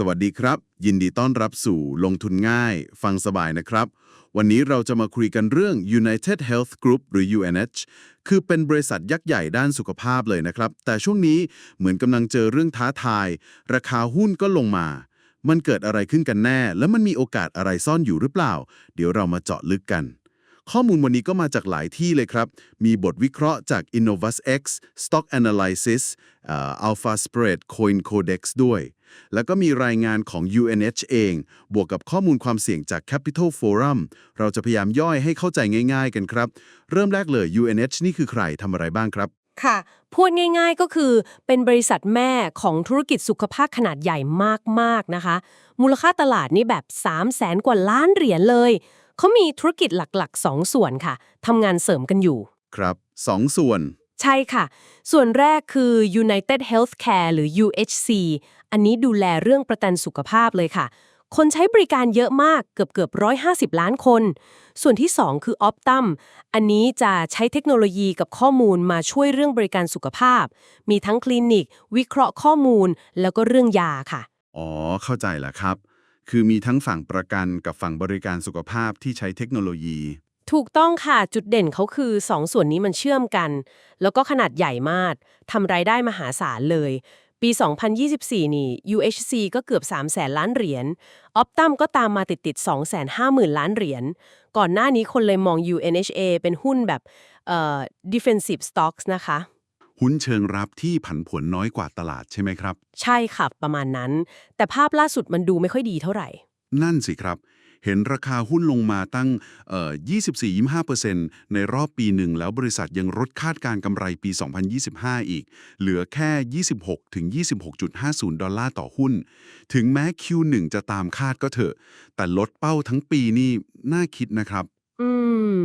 สวัสดีครับ ยินดีต้อนรับสู่ลงทุนง่าย ฟังสบายนะครับ วันนี้เราจะมาคุยกันเรื่อง United Health Group หรือ UNH คือเป็นบริษัทยักษ์ใหญ่ด้านสุขภาพเลยนะครับ แต่ช่วงนี้เหมือนกำลังเจอเรื่องท้าทาย ราคาหุ้นก็ลงมา มันเกิดอะไรขึ้นกันแน่ แล้วมันมีโอกาสอะไรซ่อนอยู่หรือเปล่า เดี๋ยวเรามาเจาะลึกกันข้อมูลวันนี้ก็มาจากหลายที่เลยครับ มีบทวิเคราะห์จาก InnovusX Stock Analysis Alpha Spread Coin Codex ด้วย แล้วก็มีรายงานของ UNH เอง บวกกับข้อมูลความเสี่ยงจาก Capital Forum เราจะพยายามย่อยให้เข้าใจง่าย ๆ กันครับ เริ่มแรกเลย UNH นี่คือใครทำอะไรบ้างครับ ค่ะ พูดง่ายๆก็คือเป็นบริษัทแม่ของธุรกิจสุขภาพขนาดใหญ่มากๆนะคะ มูลค่าตลาดนี่แบบ 3 0 0แสนกว่าล้านเหรียญเลย เขามีธุรกิจหลักๆ 2 ส่วนค่ะทำงานเสริมกันอยู่ ครับสองส่วน ใช่ค่ะ ส่วนแรกคือ United Healthcare หรือ UHC อันนี้ดูแลเรื่องประกันสุขภาพเลยค่ะ คนใช้บริการเยอะมากเกือบเกือบ150 ล้านคน ส่วนที่ 2 คือ Optum อันนี้จะใช้เทคโนโลยีกับข้อมูลมาช่วยเรื่องบริการสุขภาพ มีทั้งคลินิก วิเคราะห์ข้อมูล แล้วก็เรื่องยาค่ะ อ๋อ เข้าใจแล้วครับ คือมีทั้งฝั่งประกันกับฝั่งบริการสุขภาพที่ใช้เทคโนโลยี ถูกต้องค่ะจุดเด่นเขาคือ2ส่วนนี้มันเชื่อมกัน แล้วก็ขนาดใหญ่มากทำรายได้มหาศาลเลย ปี 2024 นี่ UHC ก็เกือบ 3 0 0แสนล้านเหรียญ Optum ก็ตามมาติดๆ2 5 0 0 0 0 ล้านเหรียญก่อนหน้านี้คนเลยมอง UNHA เป็นหุ้นแบบเอ่อ defensive stocks นะคะ หุ้นเชิงรับที่ผันผวนน้อยกว่าตลาดใช่ไหมครับ ใช่ค่ะ ประมาณนั้น แต่ภาพล่าสุดมันดูไม่ค่อยดีเท่าไหร่ นั่นสิครับ เห็นราคาหุ้นลงมาตั้งเอ่อ24-25%ในรอบปีหนึ่ง แล้วบริษัทยังลดคาดการณ์กำไรปี 2025 อีก เหลือแค่ 26-26.50 ดอลลาร์ต่อหุ้น ถึงแม้ Q1 จะตามคาดก็เถอะ แต่ลดเป้าทั้งปีนี่น่าคิดนะครับ อืม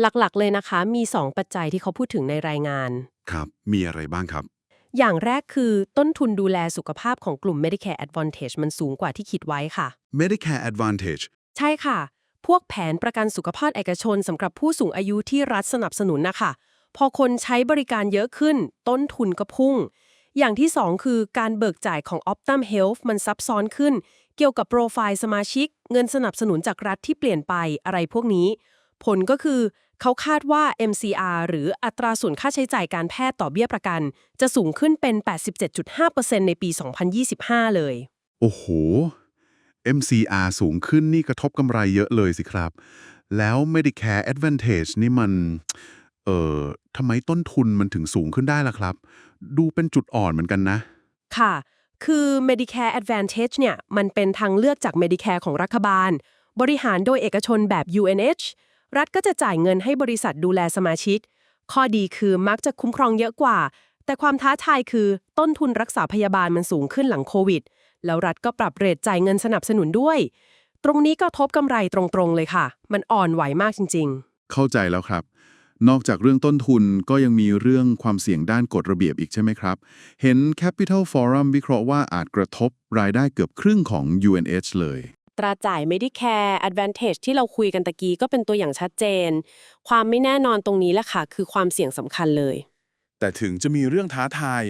หลักๆเลยนะคะ มี 2 ปัจจัยที่เขาพูดถึงในรายงาน ครับ มีอะไรบ้างครับอย่างแรกคือต้นทุนดูแลสุขภาพของกลุ่ม Medicare Advantage มันสูงกว่าที่คิดไว้ค่ะ Medicare Advantage ใช่ค่ะ พวกแผนประกันสุขภาพเอกชนสำหรับผู้สูงอายุที่รัฐสนับสนุนนะคะพอคนใช้บริการเยอะขึ้น ต้นทุนก็พุ่ง อย่างที่ 2 คือการเบิกจ่ายของ Optum Health มันซับซ้อนขึ้น เกี่ยวกับโปรไฟล์สมาชิก เงินสนับสนุนจากรัฐที่เปลี่ยนไปอะไรพวกนี้ ผลก็คือเขาคาดว่า MCR หรืออัตราส่วนค่าใช้จ่ายการแพทย์ต่อเบี้ยประกัน จะสูงขึ้นเป็น 87.5%ในปี 2025 เลย โอ้โห MCR สูงขึ้นนี่กระทบกำไรเยอะเลยสิครับ แล้ว Medicare Advantage นี่มัน เอ่อทำไมต้นทุนมันถึงสูงขึ้นได้ล่ะครับ ดูเป็นจุดอ่อนเหมือนกันนะ ค่ะ คือ Medicare Advantage เนี่ย มันเป็นทางเลือกจาก Medicare ของรัฐบาล บริหารโดยเอกชนแบบ UNH รัฐก็จะจ่ายเงินให้บริษัทดูแลสมาชิก ข้อดีคือมักจะคุ้มครองเยอะกว่า แต่ความท้าทายคือต้นทุนรักษาพยาบาลมันสูงขึ้นหลังโควิด แล้วรัฐก็ปรับเรทจ่ายเงินสนับสนุนด้วย ตรงนี้ก็ทบกำไรตรงๆเลยค่ะ มันอ่อนไหวมากจริงๆเข้าใจแล้วครับ นอกจากเรื่องต้นทุนก็ยังมีเรื่องความเสี่ยงด้านกฎระเบียบอีกใช่ไหมครับ เห็น Capital Forum วิเคราะห์ว่าอาจกระทบรายได้เกือบครึ่งของ UNH เลย ตราจ่าย Medicare Advantage ที่เราคุยกันตะกี้ก็เป็นตัวอย่างชัดเจน ความไม่แน่นอนตรงนี้แหละค่ะ คือความเสี่ยงสำคัญเลย แต่ถึงจะมีเรื่องท้าทาย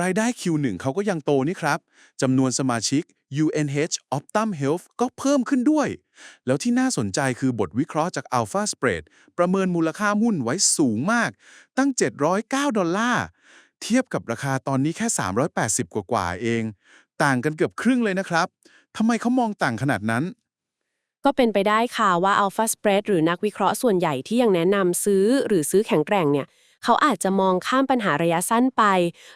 รายได้ Q1 เขาก็ยังโตนี่ครับจำนวนสมาชิก UNH Optum Health ก็เพิ่มขึ้นด้วย แล้วที่น่าสนใจคือบทวิเคราะห์จาก Alpha Spread ประเมินมูลค่าหุ้นไว้สูงมาก ตั้ง 709 ดอลลาร์ เทียบกับราคาตอนนี้แค่ 380 กว่าๆเอง ต่างกันเกือบครึ่งเลยนะครับทำไมเขามองต่างขนาดนั้นก็เป็นไปได้ค่ะว่า Alpha Spread หรือนักวิเคราะห์ส่วนใหญ่ที่ยังแนะนำซื้อหรือซื้อแข็งแกร่งเนี่ย เขาอาจจะมองข้ามปัญหาระยะสั้นไป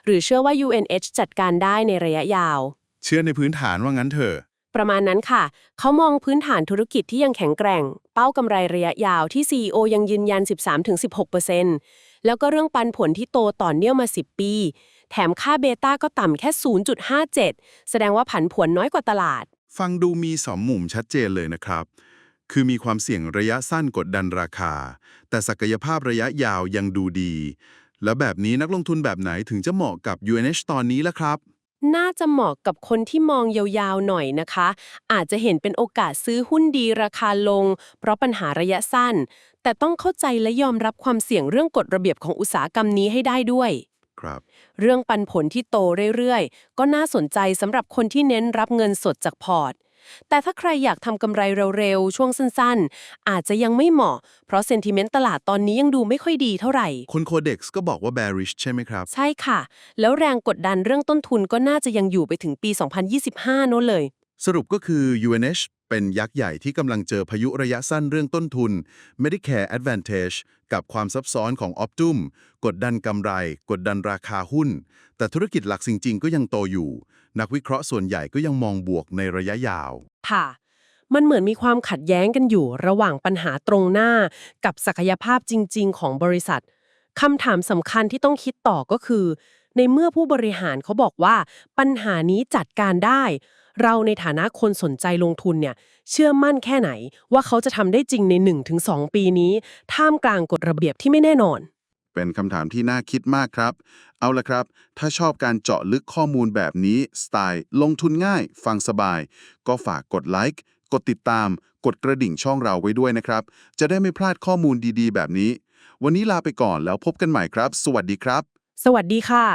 หรือเชื่อว่า UNH จัดการได้ในระยะยาว เชื่อในพื้นฐานว่างั้นเถอะ ประมาณนั้นค่ะ เขามองพื้นฐานธุรกิจที่ยังแข็งแกร่ง เป้ากำไรระยะยาวที่ CEO ยังยืนยัน 13-16%แล้วก็เรื่องปันผลที่โตต่อเนื่องมา 10 ปี แถมค่าเบต้าก็ต่ำแค่ 0.57 แสดงว่าผันผวนน้อยกว่าตลาด ฟังดูมีสองมุมชัดเจนเลยนะครับ คือมีความเสี่ยงระยะสั้นกดดันราคา แต่ศักยภาพระยะยาวยังดูดี แล้วแบบนี้นักลงทุนแบบไหนถึงจะเหมาะกับ UNH ตอนนี้ล่ะครับ น่าจะเหมาะกับคนที่มองยาวๆหน่อยนะคะ อาจจะเห็นเป็นโอกาสซื้อหุ้นดีราคาลง เพราะปัญหาระยะสั้น แต่ต้องเข้าใจและยอมรับความเสี่ยงเรื่องกฎระเบียบของอุตสาหกรรมนี้ให้ได้ด้วยครับเรื่องปันผลที่โตเรื่อยๆ ก็น่าสนใจสำหรับคนที่เน้นรับเงินสดจากพอร์ต แต่ถ้าใครอยากทำกำไรเร็วๆ ช่วงสั้นๆ อาจจะยังไม่เหมาะ เพราะเซนติเมนต์ตลาดตอนนี้ยังดูไม่ค่อยดีเท่าไหร่คนโคเด็กซ์ก็บอกว่า bearish ใช่ไหมครับ ใช่ค่ะ แล้วแรงกดดันเรื่องต้นทุนก็น่าจะยังอยู่ไปถึงปี 2025โน้นเลย สรุปก็คือ UNH เป็นยักษ์ใหญ่ที่กำลังเจอพายุระยะสั้นเรื่องต้นทุน Medicare Advantage กับความซับซ้อนของ Optum กดดันกำไร กดดันราคาหุ้น แต่ธุรกิจหลักจริง ๆ ก็ยังโตอยู่ นักวิเคราะห์ส่วนใหญ่ก็ยังมองบวกในระยะยาว ค่ะ มันเหมือนมีความขัดแย้งกันอยู่ ระหว่างปัญหาตรงหน้า กับศักยภาพจริง ๆ ของบริษัทคำถามสำคัญที่ต้องคิดต่อก็คือ ในเมื่อผู้บริหารเขาบอกว่าปัญหานี้จัดการได้เราในฐานะคนสนใจลงทุนเนี่ยเชื่อมั่นแค่ไหนว่าเขาจะทำได้จริงใน 1-2 ปีนี้ ท่ามกลางกฎระเบียบที่ไม่แน่นอน เป็นคำถามที่น่าคิดมากครับ เอาละครับ ถ้าชอบการเจาะลึกข้อมูลแบบนี้สไตล์ ลงทุนง่าย ฟังสบาย ก็ฝากกดไลค์กดติดตาม กดกระดิ่งช่องเราไว้ด้วยนะครับ จะได้ไม่พลาดข้อมูลดีๆ แบบนี้ วันนี้ลาไปก่อนแล้วพบกันใหม่ครับ สวัสดีครับ สวัสดีค่ะ